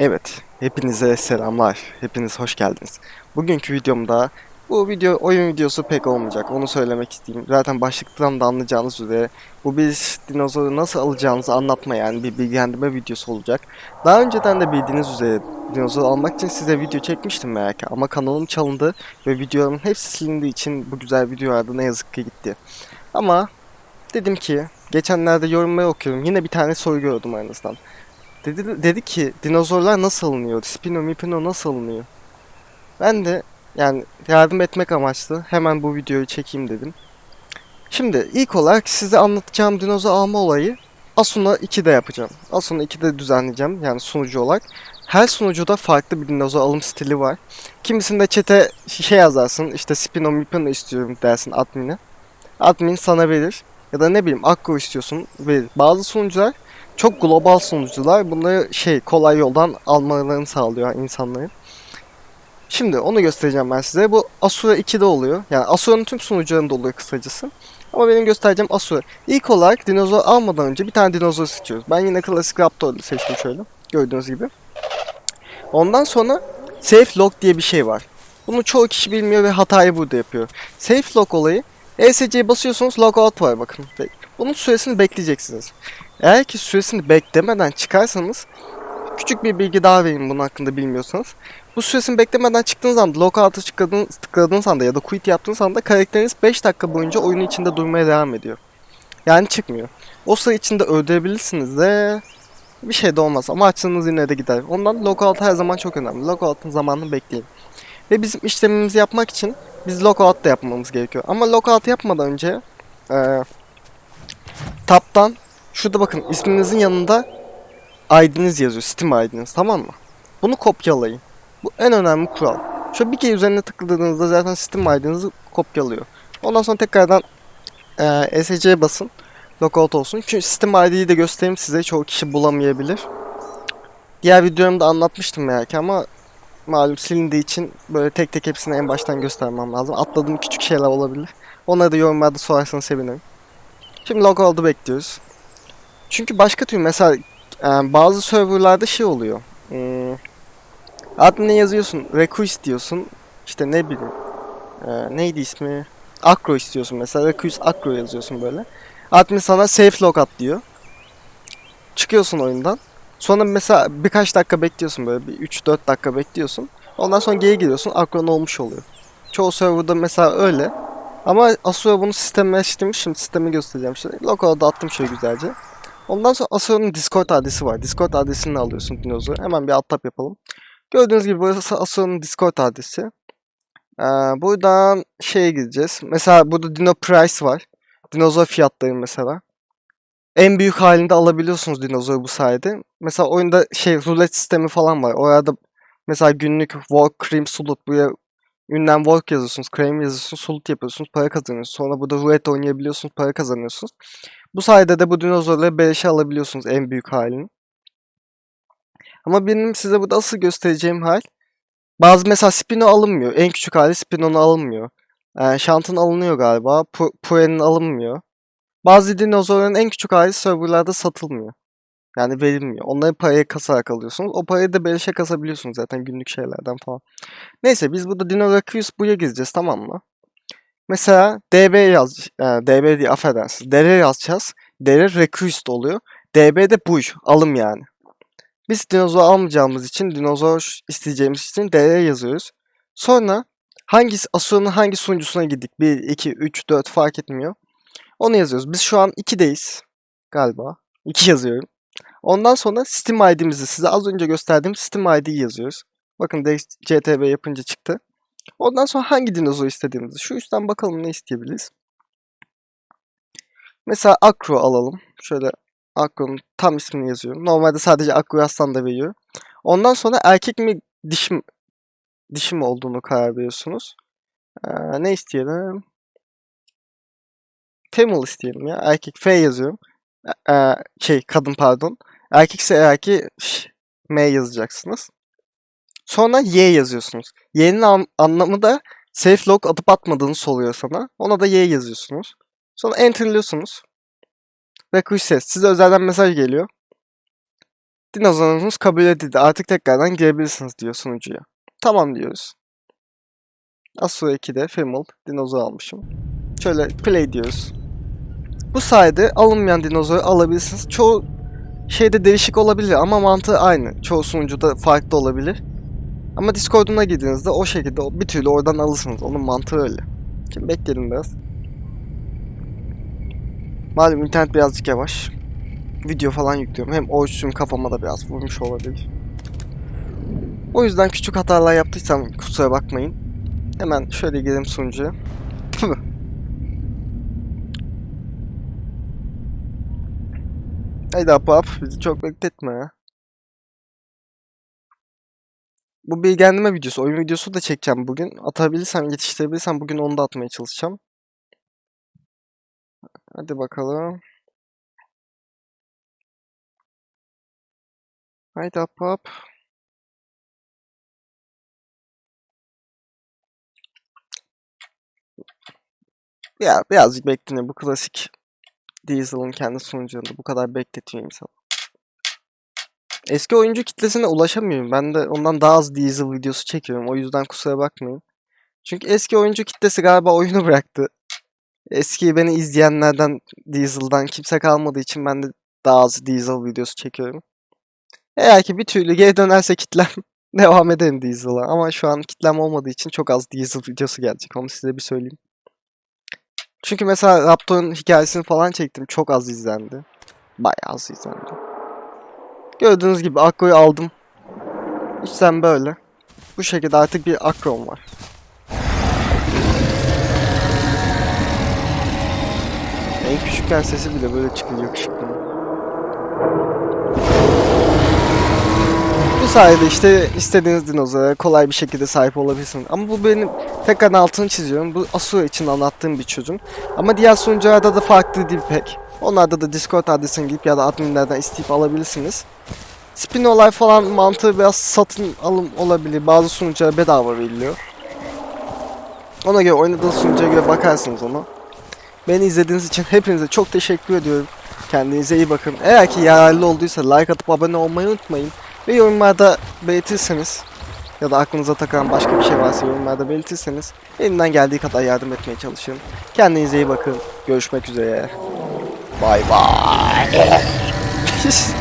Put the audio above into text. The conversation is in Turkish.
Evet, hepinize selamlar. Hepiniz hoş geldiniz. Bugünkü videomda bu video oyun videosu pek olmayacak. Onu söylemek isteyeyim. Zaten başlıktan da anlayacağınız üzere bu bir dinozoru nasıl alacağınızı anlatma yani bir bilgilendirme videosu olacak. Daha önceden de bildiğiniz üzere dinozor almak için size video çekmiştim belki ama kanalım çalındı ve videolarımın hepsi silindiği için bu güzel videolarda ne yazık ki gitti. Ama dedim ki geçenlerde yorumları okuyorum. Yine bir tane soru gördüm en azından. Dedi, dedi ki dinozorlar nasıl alınıyor? Spino Mipino nasıl alınıyor? Ben de yani yardım etmek amaçlı hemen bu videoyu çekeyim dedim. Şimdi ilk olarak size anlatacağım dinozor alma olayı Asuna 2'de yapacağım. Asuna 2'de düzenleyeceğim yani sunucu olarak. Her sunucuda farklı bir dinozor alım stili var. Kimisinde çete şey yazarsın işte Spino Mipino istiyorum dersin admin'e. Admin sana verir. Ya da ne bileyim Akko istiyorsun verir. Bazı sunucular çok global sunucular bunları şey kolay yoldan almalarını sağlıyor insanların. Şimdi onu göstereceğim ben size. Bu Asura 2'de oluyor. Yani Asura'nın tüm sunucularında oluyor kısacası. Ama benim göstereceğim Asura. İlk olarak dinozor almadan önce bir tane dinozor seçiyoruz. Ben yine klasik Raptor seçtim şöyle. Gördüğünüz gibi. Ondan sonra Safe Lock diye bir şey var. Bunu çoğu kişi bilmiyor ve hatayı burada yapıyor. Safe Lock olayı ESC'ye basıyorsunuz logout var bakın. Bunun süresini bekleyeceksiniz. Eğer ki süresini beklemeden çıkarsanız küçük bir bilgi daha vereyim bunun hakkında bilmiyorsanız. Bu süresini beklemeden çıktığınız anda lockout'a tıkladığınız, tıkladığınız anda ya da quit yaptığınız anda karakteriniz 5 dakika boyunca oyunun içinde durmaya devam ediyor. Yani çıkmıyor. O süre içinde öldürebilirsiniz de bir şey de olmaz ama açtığınız yine de gider. Ondan lockout her zaman çok önemli. Lockout'un zamanını bekleyin. Ve bizim işlemimizi yapmak için biz lockout yapmamız gerekiyor. Ama lockout yapmadan önce eee Tap'tan şurada bakın isminizin yanında ID'niz yazıyor. Steam ID'niz tamam mı? Bunu kopyalayın. Bu en önemli kural. Şöyle bir kere üzerine tıkladığınızda zaten Steam ID'nizi kopyalıyor. Ondan sonra tekrardan eee ESC'ye basın. Lockout olsun. Çünkü Steam ID'yi de göstereyim size. Çoğu kişi bulamayabilir. Diğer videomda anlatmıştım belki ama malum silindiği için böyle tek tek hepsini en baştan göstermem lazım. Atladığım küçük şeyler olabilir. Onları da yorumlarda sorarsanız sevinirim. Şimdi logout'u bekliyoruz. Çünkü başka türlü mesela e, bazı serverlarda şey oluyor. Hmm, admin'e yazıyorsun, request diyorsun. İşte ne bileyim. e, neydi ismi? Acro istiyorsun mesela. Request Acro yazıyorsun böyle. Admin sana safe log at diyor. Çıkıyorsun oyundan. Sonra mesela birkaç dakika bekliyorsun böyle bir 3-4 dakika bekliyorsun. Ondan sonra geri geliyorsun Acro'nun olmuş oluyor. Çoğu serverda mesela öyle. Ama Asura bunu sistemleştirmiş. Şimdi sistemi göstereceğim şimdi. Local'da attım şöyle güzelce. Ondan sonra Asura'nın Discord adresi var. Discord adresini alıyorsun dinozoru. Hemen bir alt yapalım. Gördüğünüz gibi burası Asura'nın Discord adresi. Ee, buradan şeye gideceğiz. Mesela burada Dino Price var. Dinozor fiyatları mesela. En büyük halinde alabiliyorsunuz dinozoru bu sayede. Mesela oyunda şey rulet sistemi falan var. Orada mesela günlük work cream sulut buraya ünlem work yazıyorsunuz, cream yazıyorsunuz, sulut yapıyorsunuz, para kazanıyorsunuz. Sonra burada roulette oynayabiliyorsunuz, para kazanıyorsunuz. Bu sayede de bu dinozorları beleşe alabiliyorsunuz en büyük halini. Ama benim size burada asıl göstereceğim hal bazı mesela Spino alınmıyor. En küçük hali Spino'nun alınmıyor. Ee, Shant'ın alınıyor galiba. Pu- Pue'nin alınmıyor. Bazı dinozorların en küçük hali serverlarda satılmıyor. Yani verilmiyor. Onları paraya kasarak alıyorsunuz. O parayı da beleşe kasabiliyorsunuz zaten günlük şeylerden falan. Neyse biz burada Dino Recluse buraya gireceğiz tamam mı? Mesela DB yaz, e, DB değil affedersiniz. DR yazacağız. DR Recluse oluyor. DB de buy, alım yani. Biz dinozor almayacağımız için, dinozor isteyeceğimiz için DR yazıyoruz. Sonra hangi Asura'nın hangi sunucusuna gittik? 1, 2, 3, 4 fark etmiyor. Onu yazıyoruz. Biz şu an 2'deyiz galiba. 2 yazıyorum. Ondan sonra Steam ID'mizi size az önce gösterdiğim Steam ID'yi yazıyoruz. Bakın CTB yapınca çıktı. Ondan sonra hangi dinozor istediğimizi şu üstten bakalım ne isteyebiliriz. Mesela Acro alalım. Şöyle Acro'nun tam ismini yazıyorum. Normalde sadece Acro yazsan da veriyor. Ondan sonra erkek mi dişi mi, dişi mi olduğunu karar veriyorsunuz. Ee, ne isteyelim? Female isteyelim ya. Erkek F yazıyorum. Ee, şey kadın pardon. Erkekse eğer M yazacaksınız. Sonra Y yazıyorsunuz. Y'nin an- anlamı da safe lock atıp atmadığını soruyor sana. Ona da Y yazıyorsunuz. Sonra enterliyorsunuz. Kuş ses. Size özelden mesaj geliyor. Dinozorunuz kabul edildi. Artık tekrardan girebilirsiniz diyor sunucuya. Tamam diyoruz. Asura 2'de Femel dinozor almışım. Şöyle play diyoruz. Bu sayede alınmayan dinozoru alabilirsiniz. Çoğu şeyde değişik olabilir ama mantığı aynı. Çoğu sunucuda farklı olabilir. Ama Discord'una girdiğinizde o şekilde bir türlü oradan alırsınız. Onun mantığı öyle. Şimdi bekleyelim biraz. Malum internet birazcık yavaş. Video falan yüklüyorum. Hem o üstüm kafama da biraz vurmuş olabilir. O yüzden küçük hatalar yaptıysam kusura bakmayın. Hemen şöyle girelim sunucuya. Haydi hap bizi çok bekletme ya. Bu bilgilendirme videosu, oyun videosu da çekeceğim bugün. Atabilirsem, yetiştirebilirsem bugün onu da atmaya çalışacağım. Hadi bakalım. Haydi hap. Ya birazcık bekleniyor. Bu klasik Diesel'ın kendi sunucunda bu kadar bekletiyor insan. Eski oyuncu kitlesine ulaşamıyorum. Ben de ondan daha az Diesel videosu çekiyorum. O yüzden kusura bakmayın. Çünkü eski oyuncu kitlesi galiba oyunu bıraktı. Eski beni izleyenlerden Diesel'dan kimse kalmadığı için ben de daha az Diesel videosu çekiyorum. Eğer ki bir türlü geri dönerse kitlem devam ederim Diesel'a. Ama şu an kitlem olmadığı için çok az Diesel videosu gelecek. Onu size bir söyleyeyim. Çünkü mesela Raptor'un hikayesini falan çektim. Çok az izlendi. Bayağı az izlendi. Gördüğünüz gibi Akro'yu aldım. İşte böyle. Bu şekilde artık bir Akron var. En küçükken sesi bile böyle çıkıyor yakışıklı. Sayede işte istediğiniz dinozora kolay bir şekilde sahip olabilirsiniz. Ama bu benim tekrar altını çiziyorum. Bu Asura için anlattığım bir çözüm. Ama diğer sunucularda da farklı değil pek. Onlarda da Discord adresine gidip ya da adminlerden isteyip alabilirsiniz. Spin olay falan mantığı biraz satın alım olabilir. Bazı sunuculara bedava veriliyor. Ona göre oynadığınız sunucuya göre bakarsınız onu. Beni izlediğiniz için hepinize çok teşekkür ediyorum. Kendinize iyi bakın. Eğer ki yararlı olduysa like atıp abone olmayı unutmayın. Ve yorumlarda belirtirseniz ya da aklınıza takılan başka bir şey varsa yorumlarda belirtirseniz elimden geldiği kadar yardım etmeye çalışırım. Kendinize iyi bakın. Görüşmek üzere. Bay bay.